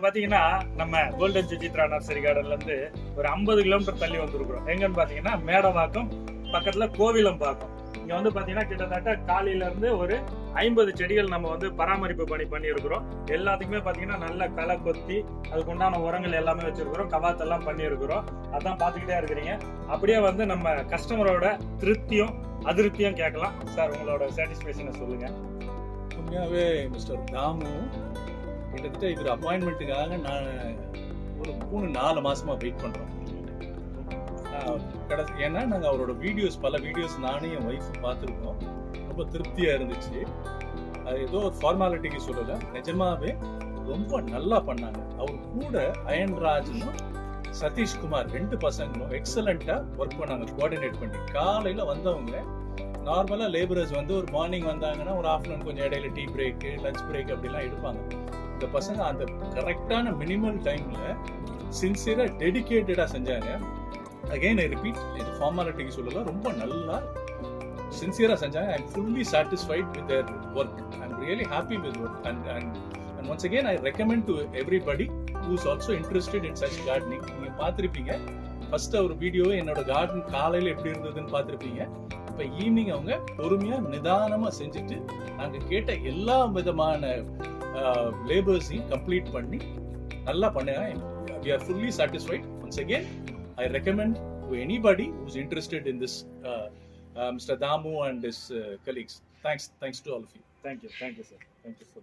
பாத்தீங்கன்னா நம்ம golden Suchitra nursery கார்டன்ல இருந்து ஒரு ஐம்பது கிலோமீட்டர் தள்ளி வந்திருக்கிறோம். எங்கன்னு பாத்தீங்கன்னா மேடவாக்கம் பக்கத்துல கோவிலம்பாக்கம். இங்க வந்து பாத்தீங்கன்னா கிட்டத்தட்ட காலையில இருந்து ஒரு ஐம்பது செடிகள் நம்ம வந்து பராமரிப்பு பணி பண்ணியிருக்கிறோம். எல்லாத்துக்குமே பாத்தீங்கன்னா நல்ல களை கொத்தி அதுக்கு உண்டான உரங்கள் எல்லாமே வச்சிருக்கிறோம். கவாத்தெல்லாம் பண்ணியிருக்கிறோம். அதான் பாத்துக்கிட்டே இருக்கிறீங்க. அப்படியே வந்து நம்ம கஸ்டமரோட திருப்தியும் அதிருப்தியும் கேட்கலாம். சார் உங்களோட சாட்டிஸ்பேக்ஷனை சொல்லுங்க. உண்மையாகவே மிஸ்டர் தாமு கிட்டத்தட்ட இவர் அப்பாயின்மெண்ட்டுக்காக நான் ஒரு மூணு நாலு மாசமா வெயிட் பண்றோம். கடைசி ஏன்னா நாங்கள் அவரோட வீடியோஸ் பல வீடியோஸ் நானும் என் ஒய்ஃபும் பார்த்துருக்கோம். ரொம்ப திருப்தியா இருந்துச்சு. அது ஏதோ ஒரு ஃபார்மாலிட்டிக்கு சொல்லலை. நிஜமாவே ரொம்ப நல்லா பண்ணாங்க. அவர் கூட அயன்ராஜனும் சதீஷ்குமார் ரெண்டு பசங்களும் எக்ஸலண்டா ஒர்க் பண்ணாங்க கோஆர்டினேட் பண்ணி. காலையில வந்தவங்க நார்மலா லேபரர்ஸ் வந்து ஒரு மார்னிங் வந்தாங்கன்னா ஒரு ஆஃப்டர்நூன் கொஞ்சம் இடையில டீ பிரேக் லஞ்ச் பிரேக் அப்படிலாம் எடுப்பாங்க. இந்த பசங்க அந்த கரெக்டான மினிமல் டைம்ல சின்சியரா டெடிகேட்டடா செஞ்சாங்க. அகைன் ஐ ரிப்பீட் இது ஃபார்மாலிட்டிக்கு சொல்லல ரொம்ப நல்லா சின்சியரா செஞ்சாங்க I am fully satisfied with their work I am really happy with work and and and once again I recommend to everybody who's also interested in such gardening நீங்க பாத்திருப்பீங்க first ஒரு video என்னோட கார்டன் காலையில எப்படி இருந்ததுன்னு பார்த்திருப்பீங்க. அப்போ evening அவங்க பொறுமையாக நிதானமா செஞ்சுட்டு நாங்கள் கேட்ட எல்லா விதமான லேபர்ஸையும் கம்ப்ளீட் பண்ணி நல்லா பண்ணுங்க we are fully satisfied once again I recommend to anybody who's interested in this mister Damu and is colleagues thanks thanks to all of you thank you thank you sir thank you